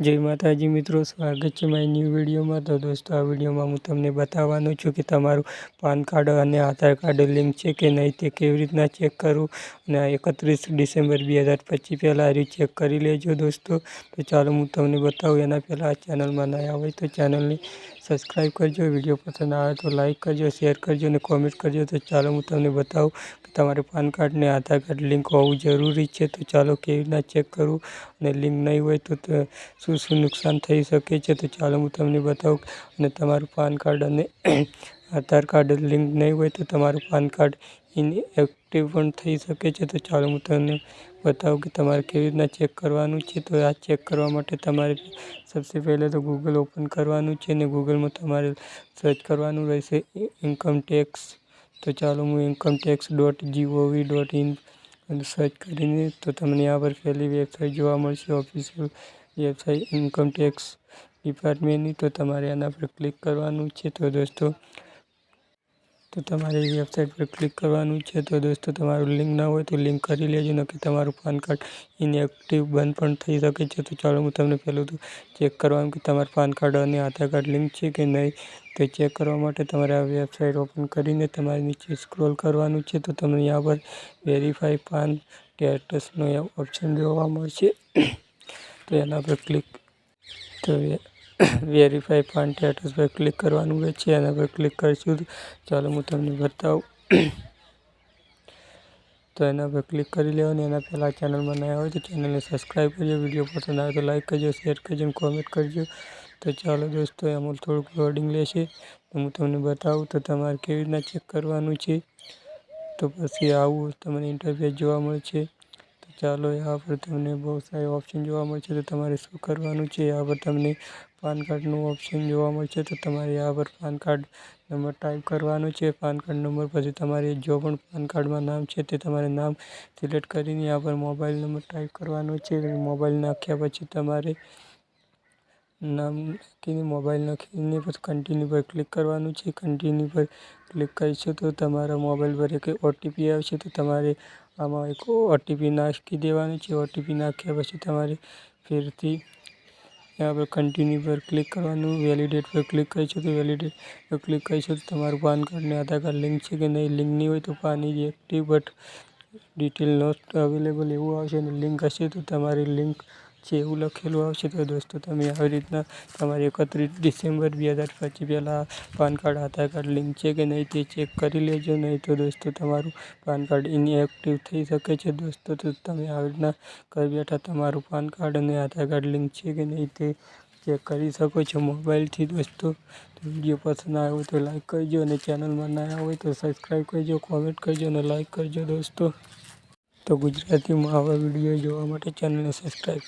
જય માતાજી મિત્રો, સ્વાગત છે મારી ન્યૂ વિડીયોમાં તો દોસ્તો, આ વિડીયોમાં હું તમને બતાવવાનો છું કે તમારું પાન કાર્ડ અને આધાર કાર્ડ લિંક છે કે નહીં તે કેવી રીતના ચેક કરવું અને એકત્રીસ ડિસેમ્બર બે હજાર પચીસ પહેલાં આ ચેક કરી લેજો દોસ્તો. તો ચાલો હું તમને બતાવું, એના પહેલાં આ ચેનલમાં નયા હોય તો ચેનલને સબસ્ક્રાઈબ કરજો વીડિયો પસંદ આવે તો લાઇક કરજો શેર કરજો અને કોમેન્ટ કરજો. તો ચાલો હું તમને બતાવું કે તમારે પાન કાર્ડ ને આધાર કાર્ડ લિંક હોવું જરૂરી છે. તો ચાલો કેવી રીતના ચેક કરવું અને લિંક નહીં હોય તો શું શું નુકસાન થઈ શકે છે તો ચાલો હું તમને બતાવું અને તમારું પાન કાર્ડ અને આધાર કાર્ડ લિંક નહીં હોય તો તમારું પાન કાર્ડ ઇનએક્ટિવ પણ થઈ શકે છે તો ચાલો હું તમને બતાવું કે તમારે કેવી રીતના ચેક કરવાનું છે તો આ ચેક કરવા માટે તમારે સૌથી પહેલાં તો ગૂગલ ઓપન કરવાનું છે અને ગૂગલમાં તમારે સર્ચ કરવાનું રહેશે ઇન્કમ ટેક્સ તો ચાલો હું income tax dot G O V dot in search કરીને તો તમને આ પર પહેલી વેબસાઇટ જોવા મળશે ઓફિશિયલ વેબસાઇટ ઇન્કમ ટેક્સ ડિપાર્ટમેન્ટની તો તમારે આના પર ક્લિક કરવાનું છે તો દોસ્તો, તો તમારે એ વેબસાઇટ પર ક્લિક કરવાનું છે તો દોસ્તો તમારું લિંક ના હોય તો લિંક કરી લેજો નક્કી તમારું પાન કાર્ડ ઇનએક્ટિવ બંધ પણ થઈ શકે છે. તો ચાલો હું તમને પહેલું તો ચેક કરવાનું કે તમારું પાન કાર્ડ અને આધાર કાર્ડ લિંક છે કે નહીં, તો ચેક કરવા માટે તમારે આ વેબસાઇટ ઓપન કરીને તમારે નીચે સ્ક્રોલ કરવાનું છે તો તમને यहाँ પર વેરીફાઈ પાન સ્ટેટસનો ઓપ્શન જોવા મળશે. તો એના પર ક્લિક તો વેરીફાઈ પાન સ્ટેટસ પર ક્લિક કરવાનું રહે છે, એના પર ક્લિક કરીશું. ચાલો હું તમને બતાવું. તો એના પર ક્લિક કરી લેવાનું. એના પહેલાં ચેનલમાં બનાવ્યા હોય તો ચેનલને સબસ્ક્રાઈબ કરજો. વીડિયો પસંદ આવે તો લાઈક કરજો શેર કરજો કોમેન્ટ કરજો. તો ચાલો દોસ્તો, એમાં થોડુંક લોડિંગ લેશે. તો હું તમને બતાવું તો તમારે કેવી રીતના ચેક કરવાનું છે. તો પછી આવું તમને ઇન્ટરફેસ જોવા મળશે ચાલો આ પર તમને બહુ સારી ઓપ્શન જોવા મળશે. તો તમારે શું કરવાનું છે? આ પર તમને પાન કાર્ડનું ઓપ્શન જોવા મળશે. તો તમારે આ પર પાન કાર્ડ નંબર ટાઈપ કરવાનો છે. પાન કાર્ડ નંબર પછી તમારે જો પણ પાન કાર્ડમાં નામ છે, તે તમારે નામ સિલેક્ટ કરીને આ પર મોબાઈલ નંબર ટાઈપ કરવાનો છે. મોબાઈલ નાખ્યા પછી તમારે નામ નાખીને મોબાઈલ નાખીને પછી કન્ટિન્યુ પર ક્લિક કરવાનું છે. કન્ટિન્યુ પર ક્લિક કરીશું તો તમારા મોબાઈલ પર એક ઓટીપી આવશે. તો તમારે આમાં એક ઓટીપી નાખી દેવાનું છે. ઓટીપી નાખ્યા પછી તમારે ફેરથી ત્યાં પર કન્ટિન્યુ પર ક્લિક કરવાનું વેલિડેટ પર ક્લિક કરીશું તો વેલિડેટ પર ક્લિક કરીશું તો તમારું પાન કાર્ડને આધાર કાર્ડ લિંક છે કે નહીં લિંક નહીં હોય તો PAN is active but detail not available એવું આવશે અને લિંક હશે તો તમારી લિંક છે એવું લખેલું આવશે તો દોસ્તો તમે આવી રીતના તમારી એકત્રીસ ડિસેમ્બર બે હજાર પચીસ પહેલાં PAN card, Aadhaar card link છે કે નહીં તે ચેક કરી લેજો, નહીં તો દોસ્તો તમારું પાન કાર્ડ ઇનએક્ટિવ થઈ શકે છે. દોસ્તો તો તમે આવી રીતના ઘર બેઠા તમારું પાન કાર્ડ અને આધાર કાર્ડ લિંક છે કે નહીં તે ચેક કરી શકો છો મોબાઈલથી દોસ્તો. વીડિયો પસંદ આવ્યો તો લાઈક કરજો અને ચેનલમાં ના હોય તો સબસ્ક્રાઈબ કરજો, કોમેન્ટ કરજો અને લાઈક કરજો દોસ્તો. તો ગુજરાતીમાં આવા વીડિયો જોવા માટે ચેનલને સબસ્ક્રાઈબ